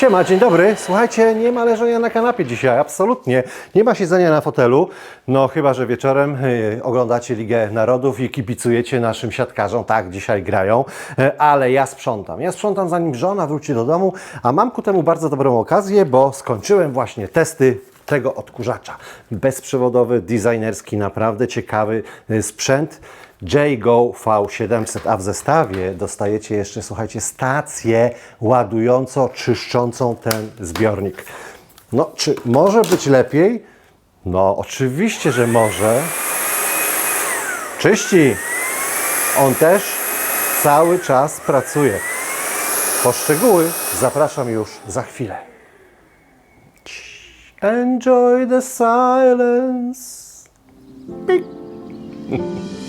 Siema, dzień dobry. Słuchajcie, nie ma leżenia na kanapie dzisiaj, absolutnie. Nie ma siedzenia na fotelu, no chyba, że wieczorem y, oglądacie Ligę Narodów i kibicujecie naszym siatkarzom. Tak, dzisiaj grają, y, ale ja sprzątam. Ja sprzątam zanim żona wróci do domu, a mam ku temu bardzo dobrą okazję, bo skończyłem właśnie testy tego odkurzacza. Bezprzewodowy, designerski, naprawdę ciekawy y, sprzęt. JGO V700, a w zestawie dostajecie jeszcze, słuchajcie, stację ładująco-czyszczącą ten zbiornik. No, czy może być lepiej? No, oczywiście, że może. Czyści. On też cały czas pracuje. Po szczegóły zapraszam już za chwilę. Enjoy the silence. Pik.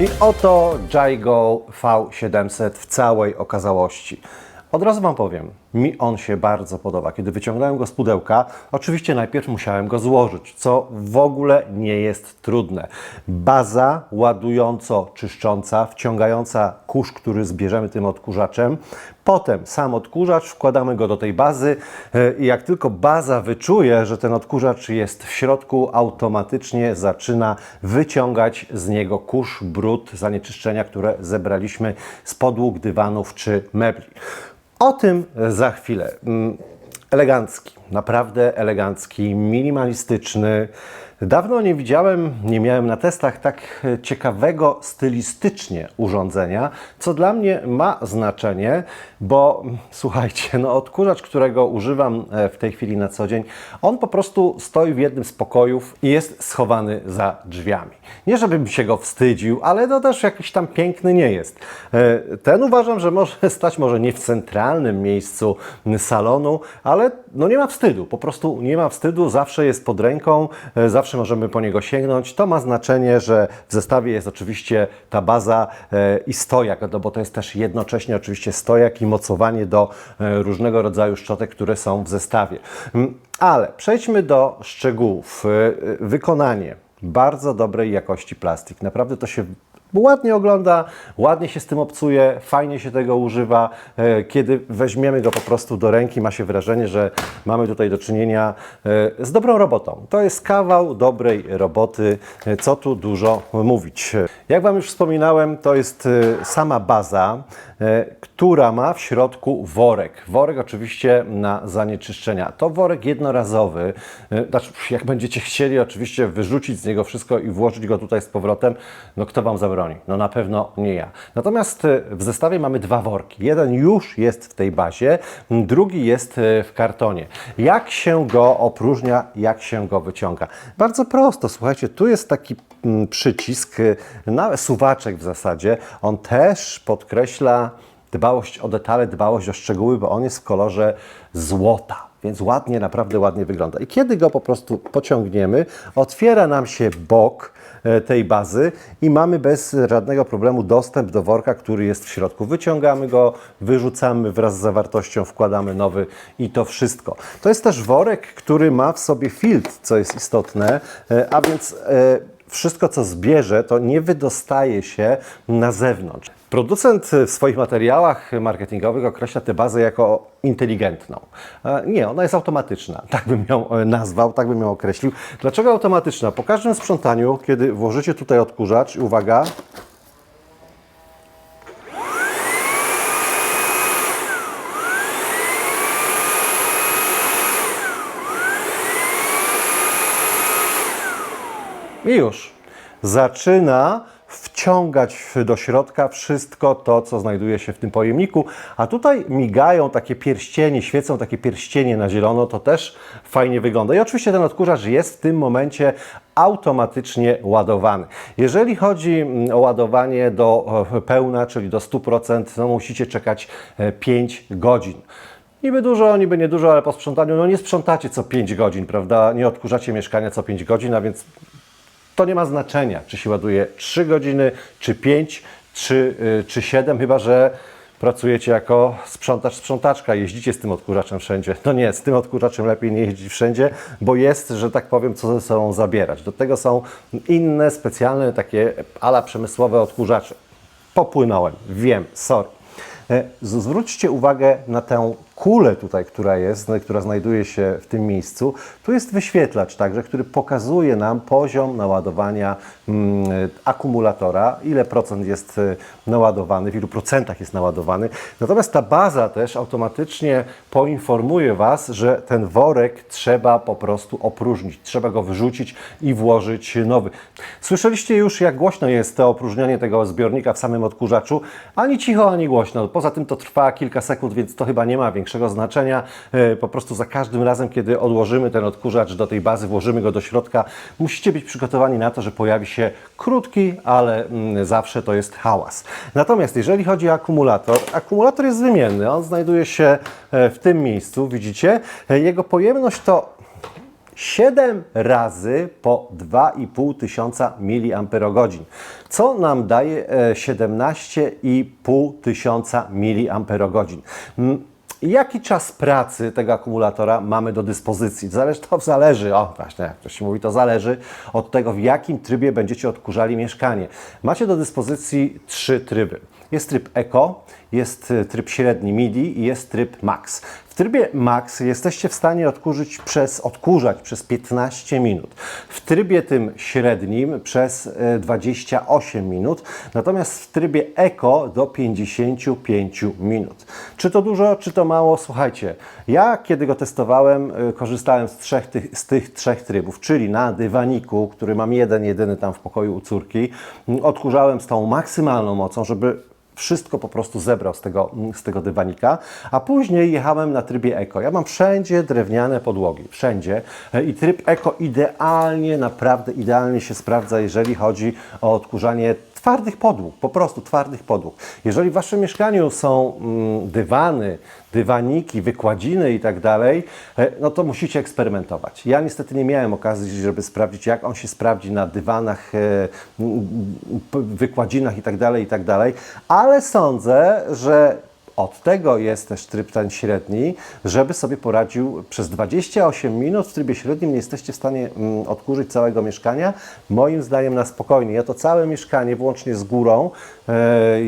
I oto Jaigo V700 w całej okazałości. Od razu Wam powiem, mi on się bardzo podoba. Kiedy wyciągnąłem go z pudełka, oczywiście najpierw musiałem go złożyć, co w ogóle nie jest trudne. Baza ładująco-czyszcząca, wciągająca kurz, który zbierzemy tym odkurzaczem. Potem sam odkurzacz, wkładamy go do tej bazy e, i jak tylko baza wyczuje, że ten odkurzacz jest w środku, automatycznie zaczyna wyciągać z niego kurz, brud, zanieczyszczenia, które zebraliśmy z podłóg, dywanów czy mebli. O tym za chwilę. Mm, Elegancki, naprawdę elegancki, minimalistyczny. Dawno nie widziałem, nie miałem na testach tak ciekawego stylistycznie urządzenia, co dla mnie ma znaczenie, bo słuchajcie, no odkurzacz, którego używam e, w tej chwili na co dzień, on po prostu stoi w jednym z pokojów i jest schowany za drzwiami. Nie żebym się go wstydził, ale to też jakiś tam piękny nie jest. E, Ten uważam, że może stać może nie w centralnym miejscu salonu, ale no nie ma wstydu, po prostu nie ma wstydu, zawsze jest pod ręką, e, zawsze możemy po niego sięgnąć. To ma znaczenie, że w zestawie jest oczywiście ta baza e, i stojak, no bo to jest też jednocześnie oczywiście stojak i mocowanie do e, różnego rodzaju szczotek, które są w zestawie. Mm, Ale przejdźmy do szczegółów. E, Wykonanie bardzo dobrej jakości plastik. Naprawdę to się ładnie ogląda, ładnie się z tym obcuje, fajnie się tego używa. E, Kiedy weźmiemy go po prostu do ręki, ma się wrażenie, że mamy tutaj do czynienia e, z dobrą robotą. To jest kawał dobrej roboty, e, co tu dużo mówić. Jak Wam już wspominałem, to jest sama baza, która ma w środku worek. Worek oczywiście na zanieczyszczenia. To worek jednorazowy. E, Znaczy, jak będziecie chcieli oczywiście wyrzucić z niego wszystko i włożyć go tutaj z powrotem, no kto Wam zabroni? No na pewno nie ja. Natomiast e, w zestawie mamy dwa worki. Jeden już jest w tej bazie, drugi jest e, w kartonie. Jak się go opróżnia, jak się go wyciąga? Bardzo prosto, słuchajcie, tu jest taki mm, przycisk, e, na suwaczek w zasadzie. On też podkreśla dbałość o detale, dbałość o szczegóły, bo on jest w kolorze złota. Więc ładnie, naprawdę ładnie wygląda. I kiedy go po prostu pociągniemy, otwiera nam się bok e, tej bazy i mamy bez żadnego problemu dostęp do worka, który jest w środku. Wyciągamy go, wyrzucamy wraz z zawartością, wkładamy nowy i to wszystko. To jest też worek, który ma w sobie filtr, co jest istotne, e, a więc e, wszystko, co zbierze, to nie wydostaje się na zewnątrz. Producent w swoich materiałach marketingowych określa tę bazę jako inteligentną. E, Nie, ona jest automatyczna. Tak bym ją e, nazwał, tak bym ją określił. Dlaczego automatyczna? Po każdym sprzątaniu, kiedy włożycie tutaj odkurzacz, uwaga, I już. Zaczyna wciągać do środka wszystko to, co znajduje się w tym pojemniku. A tutaj migają takie pierścienie, świecą takie pierścienie na zielono. To też fajnie wygląda. I oczywiście ten odkurzacz jest w tym momencie automatycznie ładowany. Jeżeli chodzi mm, o ładowanie do e, pełna, czyli do 100%, no musicie czekać e, 5 godzin. Niby dużo, niby niedużo, ale po sprzątaniu, no nie sprzątacie co 5 godzin, prawda? Nie odkurzacie mieszkania co 5 godzin, a więc to nie ma znaczenia, czy się ładuje 3 godziny, czy 5, czy, y, czy 7, chyba że pracujecie jako sprzątacz, sprzątaczka, jeździcie z tym odkurzaczem wszędzie. No nie, z tym odkurzaczem lepiej nie jeździć wszędzie, bo jest, że tak powiem, co ze sobą zabierać. Do tego są inne, specjalne, takie ala przemysłowe odkurzacze. Popłynąłem, wiem, sorry. E, Zwróćcie uwagę na tę kulę tutaj, która jest, która znajduje się w tym miejscu. Tu jest wyświetlacz także, który pokazuje nam poziom naładowania mm, akumulatora, ile procent jest e, naładowany, w ilu procentach jest naładowany. Natomiast ta baza też automatycznie poinformuje Was, że ten worek trzeba po prostu opróżnić, trzeba go wyrzucić i włożyć nowy. Słyszeliście już, jak głośno jest to opróżnianie tego zbiornika w samym odkurzaczu? Ani cicho, ani głośno. Poza tym to trwa kilka sekund, więc to chyba nie ma większego znaczenia. E, Po prostu za każdym razem, kiedy odłożymy ten odkurzacz do tej bazy, włożymy go do środka, musicie być przygotowani na to, że pojawi się krótki, ale mm, zawsze to jest hałas. Natomiast jeżeli chodzi o akumulator, akumulator jest wymienny. On znajduje się e, w tym miejscu, widzicie? E, Jego pojemność to 7 razy po 2,5 tysiąca mAh, co nam daje e, 17,5 tysiąca mAh. Jaki czas pracy tego akumulatora mamy do dyspozycji? Zależy, to zależy, o właśnie, jak to się mówi, to zależy od tego, w jakim trybie będziecie odkurzali mieszkanie. Macie do dyspozycji trzy tryby. Jest tryb Eco, jest y, tryb średni MIDI i jest tryb Max. W trybie Max jesteście w stanie odkurzyć przez, odkurzać przez 15 minut. W trybie tym średnim przez e, 28 minut. Natomiast w trybie Eco do 55 minut. Czy to dużo, czy to mało? Słuchajcie, ja kiedy go testowałem, e, korzystałem z, trzech tych, z tych trzech trybów, czyli na dywaniku, który mam jeden, jedyny tam w pokoju u córki, odkurzałem z tą maksymalną mocą, żeby wszystko po prostu zebrał z tego, z tego dywanika, a później jechałem na trybie eko. Ja mam wszędzie drewniane podłogi, wszędzie i tryb eko idealnie, naprawdę idealnie się sprawdza, jeżeli chodzi o odkurzanie twardych podłóg, po prostu twardych podłóg. Jeżeli w Waszym mieszkaniu są mm, dywany, dywaniki, wykładziny i tak dalej, e, no to musicie eksperymentować. Ja niestety nie miałem okazji, żeby sprawdzić, jak on się sprawdzi na dywanach, e, wykładzinach i tak dalej, i tak dalej, ale sądzę, że od tego jest też tryb ten średni, żeby sobie poradził przez 28 minut w trybie średnim nie jesteście w stanie mm, odkurzyć całego mieszkania. Moim zdaniem na spokojnie. Ja to całe mieszkanie, włącznie z górą, e,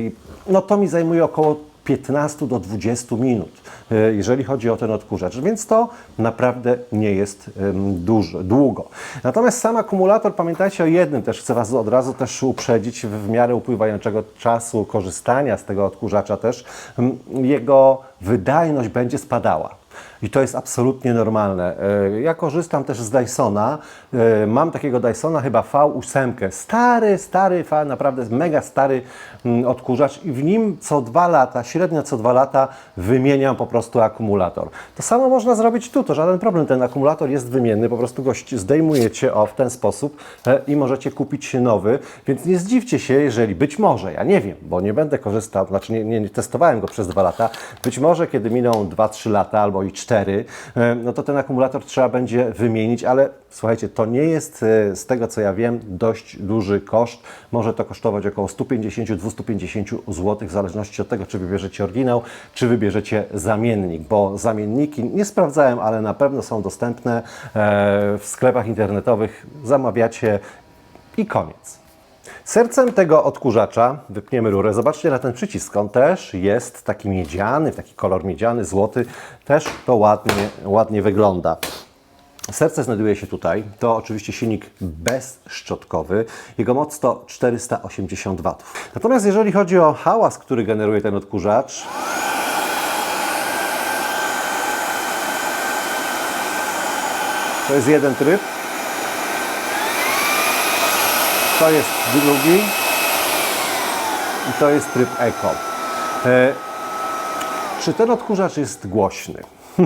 no to mi zajmuje około 15 do 20 minut, e, jeżeli chodzi o ten odkurzacz, więc to naprawdę nie jest dużo, długo. Natomiast sam akumulator, pamiętajcie o jednym, też chcę Was od razu też uprzedzić, w miarę upływającego czasu korzystania z tego odkurzacza też, jego wydajność będzie spadała. I to jest absolutnie normalne. E, Ja korzystam też z Dysona. E, Mam takiego Dysona chyba V8. Stary, stary, naprawdę mega stary mm, odkurzacz i w nim co dwa lata, średnio co dwa lata wymieniam po prostu akumulator. To samo można zrobić tu, to żaden problem. Ten akumulator jest wymienny, po prostu go zdejmujecie o w ten sposób e, i możecie kupić nowy, więc nie zdziwcie się, jeżeli być może, ja nie wiem, bo nie będę korzystał, znaczy nie, nie, nie testowałem go przez dwa lata, być może kiedy miną 2-3 lata albo i 4, no to ten akumulator trzeba będzie wymienić, ale słuchajcie, to nie jest e, z tego co ja wiem dość duży koszt. Może to kosztować około 150-250 zł w zależności od tego, czy wybierzecie oryginał, czy wybierzecie zamiennik, bo zamienniki nie sprawdzałem, ale na pewno są dostępne e, w sklepach internetowych. Zamawiacie i koniec. Sercem tego odkurzacza, wypniemy rurę, zobaczcie na ten przycisk, on też jest taki miedziany, taki kolor miedziany, złoty, też to ładnie, ładnie wygląda. Serce znajduje się tutaj, to oczywiście silnik bezszczotkowy, jego moc to 480 W. Natomiast jeżeli chodzi o hałas, który generuje ten odkurzacz, to jest jeden tryb, to jest drugi i to jest tryb Eco. E, czy ten odkurzacz jest głośny?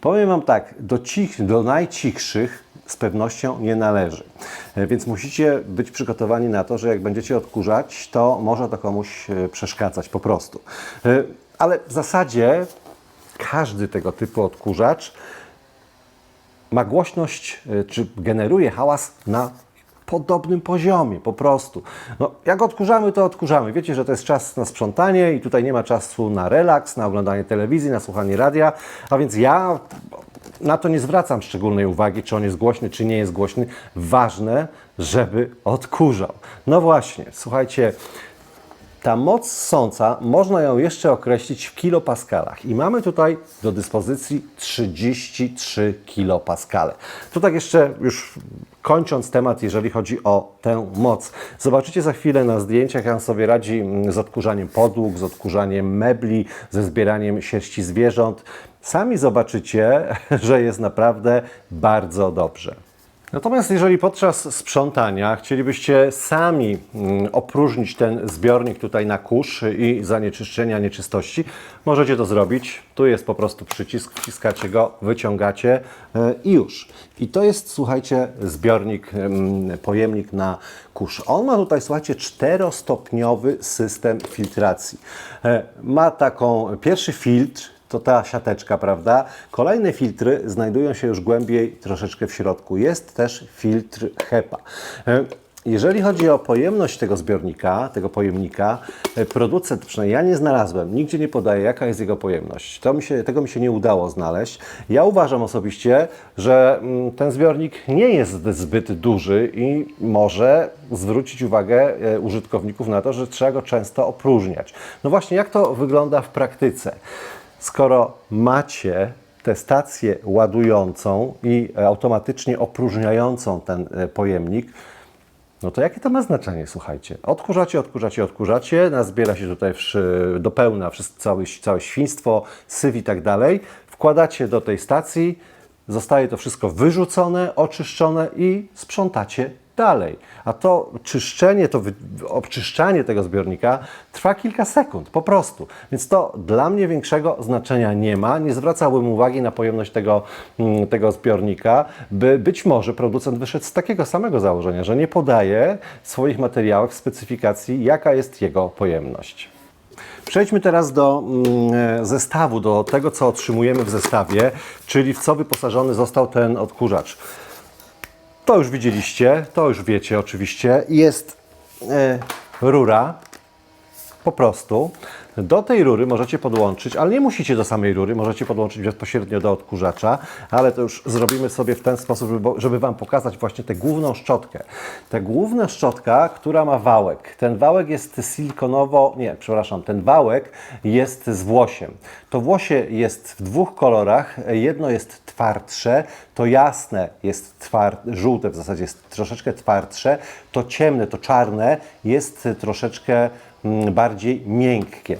Powiem Wam tak, do, cich, do najcichszych z pewnością nie należy. E, Więc musicie być przygotowani na to, że jak będziecie odkurzać, to może to komuś e, przeszkadzać po prostu. E, Ale w zasadzie każdy tego typu odkurzacz ma głośność, czy generuje hałas na podobnym poziomie, po prostu. No, jak odkurzamy, to odkurzamy. Wiecie, że to jest czas na sprzątanie i tutaj nie ma czasu na relaks, na oglądanie telewizji, na słuchanie radia, a więc ja na to nie zwracam szczególnej uwagi, czy on jest głośny, czy nie jest głośny. Ważne, żeby odkurzał. No właśnie, słuchajcie, ta moc sąca, można ją jeszcze określić w kilopaskalach i mamy tutaj do dyspozycji 33 kilopaskale. To tak jeszcze już kończąc temat, jeżeli chodzi o tę moc. Zobaczycie za chwilę na zdjęciach, jak on sobie radzi mm, z odkurzaniem podłóg, z odkurzaniem mebli, ze zbieraniem sierści zwierząt. Sami zobaczycie, że jest naprawdę bardzo dobrze. Natomiast jeżeli podczas sprzątania chcielibyście sami mm, opróżnić ten zbiornik tutaj na kurz i zanieczyszczenia, nieczystości, możecie to zrobić. Tu jest po prostu przycisk, wciskacie go, wyciągacie e, i już. I to jest, słuchajcie, zbiornik, em, pojemnik na kurz. On ma tutaj, słuchajcie, czterostopniowy system filtracji. E, Ma taką, pierwszy filtr, to ta siateczka, prawda? Kolejne filtry znajdują się już głębiej troszeczkę w środku. Jest też filtr HEPA. E, Jeżeli chodzi o pojemność tego zbiornika, tego pojemnika, e, producent, przynajmniej ja nie znalazłem, nigdzie nie podaje, jaka jest jego pojemność. Mi się, tego mi się nie udało znaleźć. Ja uważam osobiście, że mm, ten zbiornik nie jest zbyt duży i może zwrócić uwagę e, użytkowników na to, że trzeba go często opróżniać. No właśnie, jak to wygląda w praktyce? Skoro macie tę stację ładującą i automatycznie opróżniającą ten e, pojemnik, no to jakie to ma znaczenie, słuchajcie? Odkurzacie, odkurzacie, odkurzacie, nazbiera się tutaj do pełna całe, całe świństwo, syf i tak dalej. Wkładacie do tej stacji, zostaje to wszystko wyrzucone, oczyszczone i sprzątacie dalej. A to czyszczenie, to obczyszczanie tego zbiornika trwa kilka sekund, po prostu. Więc to dla mnie większego znaczenia nie ma. Nie zwracałbym uwagi na pojemność tego, mm, tego zbiornika, by być może producent wyszedł z takiego samego założenia, że nie podaje w swoich materiałach specyfikacji, jaka jest jego pojemność. Przejdźmy teraz do mm, zestawu, do tego, co otrzymujemy w zestawie, czyli w co wyposażony został ten odkurzacz. To już widzieliście, to już wiecie oczywiście. Jest e, rura, po prostu. Do tej rury możecie podłączyć, ale nie musicie do samej rury, możecie podłączyć bezpośrednio do odkurzacza, ale to już zrobimy sobie w ten sposób, żeby, Wam pokazać właśnie tę główną szczotkę. Ta główna szczotka, która ma wałek. Ten wałek jest silikonowo, nie, przepraszam, ten wałek jest z włosiem. To włosie jest w dwóch kolorach. Jedno jest twardsze, to jasne jest tward, żółte w zasadzie jest troszeczkę twardsze, to ciemne, to czarne jest troszeczkę bardziej miękkie.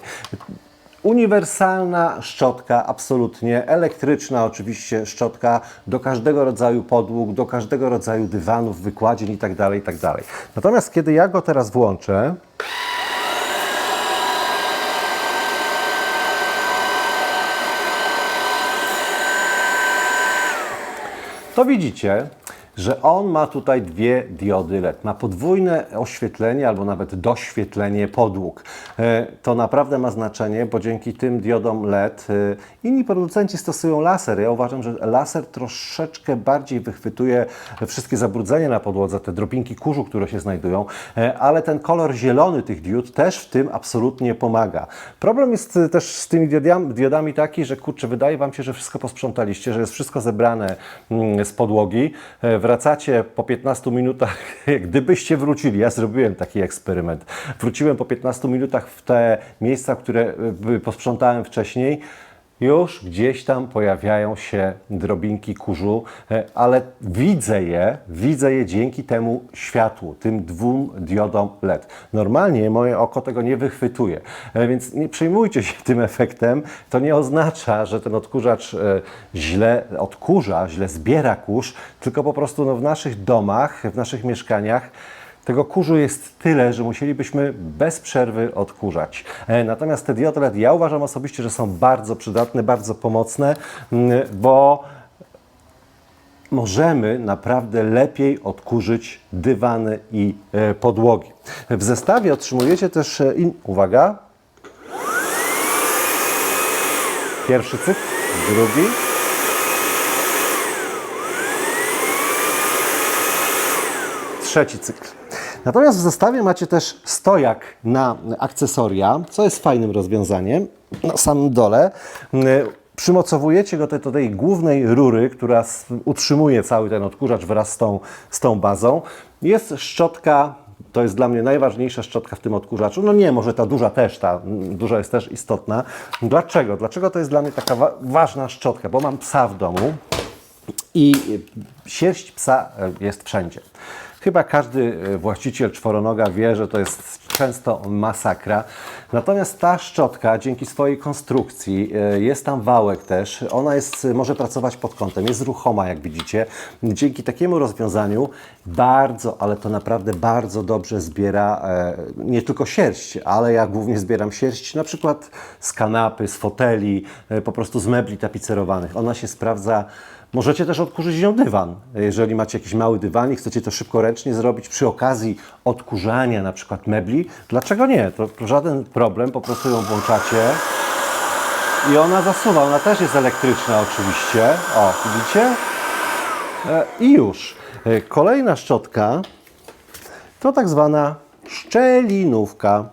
Uniwersalna szczotka, absolutnie elektryczna, oczywiście szczotka do każdego rodzaju podłóg, do każdego rodzaju dywanów, wykładzin itd. itd. Natomiast kiedy ja go teraz włączę, to widzicie, że on ma tutaj dwie diody LED. Ma podwójne oświetlenie albo nawet doświetlenie podłóg. E, To naprawdę ma znaczenie, bo dzięki tym diodom LED e, inni producenci stosują laser. Ja uważam, że laser troszeczkę bardziej wychwytuje wszystkie zabrudzenia na podłodze, te drobinki kurzu, które się znajdują, e, ale ten kolor zielony tych diod też w tym absolutnie pomaga. Problem jest też z tymi diodami, diodami taki, że kurczę, wydaje Wam się, że wszystko posprzątaliście, że jest wszystko zebrane mm, z podłogi. E, Wracacie po 15 minutach, gdybyście wrócili, ja zrobiłem taki eksperyment. Wróciłem po 15 minutach w te miejsca, które e, posprzątałem wcześniej. Już gdzieś tam pojawiają się drobinki kurzu, e, ale widzę je, widzę je dzięki temu światłu, tym dwóm diodom LED. Normalnie moje oko tego nie wychwytuje, e, więc nie przejmujcie się tym efektem. To nie oznacza, że ten odkurzacz e, źle odkurza, źle zbiera kurz, tylko po prostu no, w naszych domach, w naszych mieszkaniach tego kurzu jest tyle, że musielibyśmy bez przerwy odkurzać. E, Natomiast te diody ja uważam osobiście, że są bardzo przydatne, bardzo pomocne, mm, bo możemy naprawdę lepiej odkurzyć dywany i e, podłogi. W zestawie otrzymujecie też, e, in... uwaga, pierwszy cykl, drugi, trzeci cykl. Natomiast w zestawie macie też stojak na akcesoria, co jest fajnym rozwiązaniem. Na samym dole przymocowujecie go do tej, do tej głównej rury, która utrzymuje cały ten odkurzacz wraz z tą, z tą bazą. Jest szczotka to jest dla mnie najważniejsza szczotka w tym odkurzaczu. No nie, może ta duża też, ta duża jest też istotna. Dlaczego? Dlaczego to jest dla mnie taka wa- ważna szczotka? Bo mam psa w domu i sierść psa e, jest wszędzie. Chyba każdy e, właściciel czworonoga wie, że to jest często masakra. Natomiast ta szczotka, dzięki swojej konstrukcji, e, jest tam wałek też, ona jest, może pracować pod kątem, jest ruchoma, jak widzicie. Dzięki takiemu rozwiązaniu bardzo, ale to naprawdę bardzo dobrze zbiera e, nie tylko sierść, ale ja głównie zbieram sierść na przykład z kanapy, z foteli, e, po prostu z mebli tapicerowanych. Ona się sprawdza Możecie też odkurzyć nią dywan. Jeżeli macie jakiś mały dywan i chcecie to szybko ręcznie zrobić przy okazji odkurzania na przykład mebli, dlaczego nie? To, żaden problem, po prostu ją włączacie i ona zasuwa. Ona też jest elektryczna oczywiście. O, widzicie? E, I już. E, Kolejna szczotka to tak zwana szczelinówka,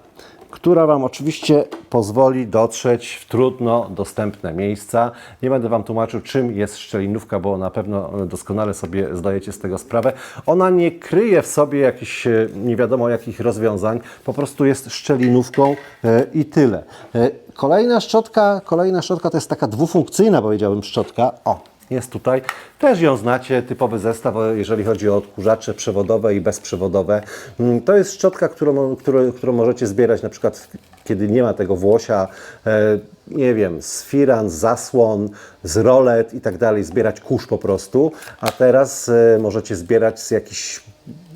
która Wam oczywiście pozwoli dotrzeć w trudno dostępne miejsca. Nie będę Wam tłumaczył, czym jest szczelinówka, bo na pewno doskonale sobie zdajecie z tego sprawę. Ona nie kryje w sobie jakichś e, nie wiadomo jakich rozwiązań, po prostu jest szczelinówką e, i tyle. E, Kolejna szczotka, kolejna szczotka to jest taka dwufunkcyjna, powiedziałbym, szczotka. O, jest tutaj. Też ją znacie, typowy zestaw, jeżeli chodzi o odkurzacze przewodowe i bezprzewodowe. Mm, To jest szczotka, którą, którą, którą możecie zbierać na przykład, kiedy nie ma tego włosia, e, nie wiem, z firan, z zasłon, z rolet i tak dalej, zbierać kurz po prostu, a teraz e, możecie zbierać z jakichś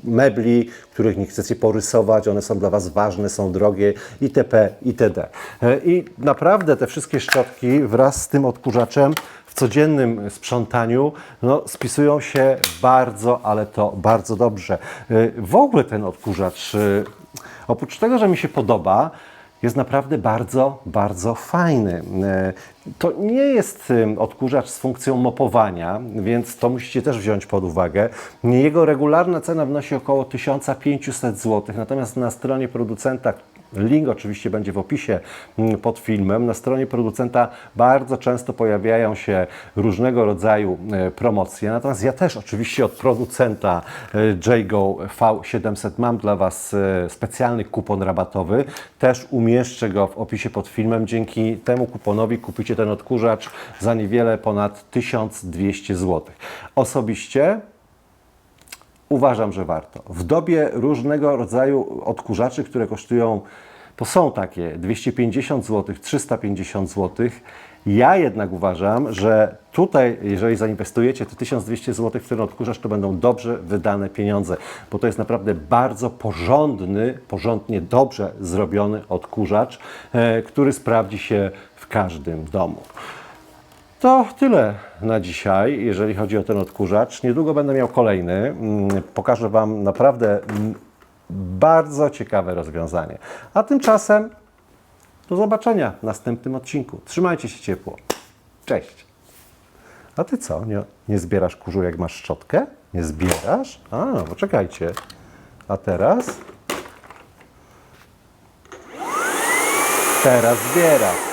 mebli, których nie chcecie porysować, one są dla Was ważne, są drogie, itp., itd. E, I naprawdę te wszystkie szczotki wraz z tym odkurzaczem w codziennym sprzątaniu no, spisują się bardzo, ale to bardzo dobrze. E, W ogóle ten odkurzacz, e, oprócz tego, że mi się podoba, jest naprawdę bardzo, bardzo fajny. E, To nie jest em, odkurzacz z funkcją mopowania, więc to musicie też wziąć pod uwagę. Jego regularna cena wynosi około 1500 zł, natomiast na stronie producenta Link oczywiście będzie w opisie mm, pod filmem. Na stronie producenta bardzo często pojawiają się różnego rodzaju e, promocje. Natomiast ja też oczywiście od producenta e, Jago V700 mam dla Was e, specjalny kupon rabatowy. Też umieszczę go w opisie pod filmem. Dzięki temu kuponowi kupicie ten odkurzacz za niewiele ponad 1200 zł. Osobiście Uważam, że warto. W dobie różnego rodzaju odkurzaczy, które kosztują, to są takie 250 zł, 350 zł. Ja jednak uważam, że tutaj, jeżeli zainwestujecie te 1200 zł w ten odkurzacz, to będą dobrze wydane pieniądze, bo to jest naprawdę bardzo porządny, porządnie dobrze zrobiony odkurzacz, e, który sprawdzi się w każdym domu. To tyle na dzisiaj, jeżeli chodzi o ten odkurzacz. Niedługo będę miał kolejny. Mm, Pokażę Wam naprawdę bardzo ciekawe rozwiązanie. A tymczasem do zobaczenia w następnym odcinku. Trzymajcie się ciepło. Cześć. A ty co? Nie, nie zbierasz kurzu, jak masz szczotkę? Nie zbierasz? A, poczekajcie. A teraz? Teraz zbierasz.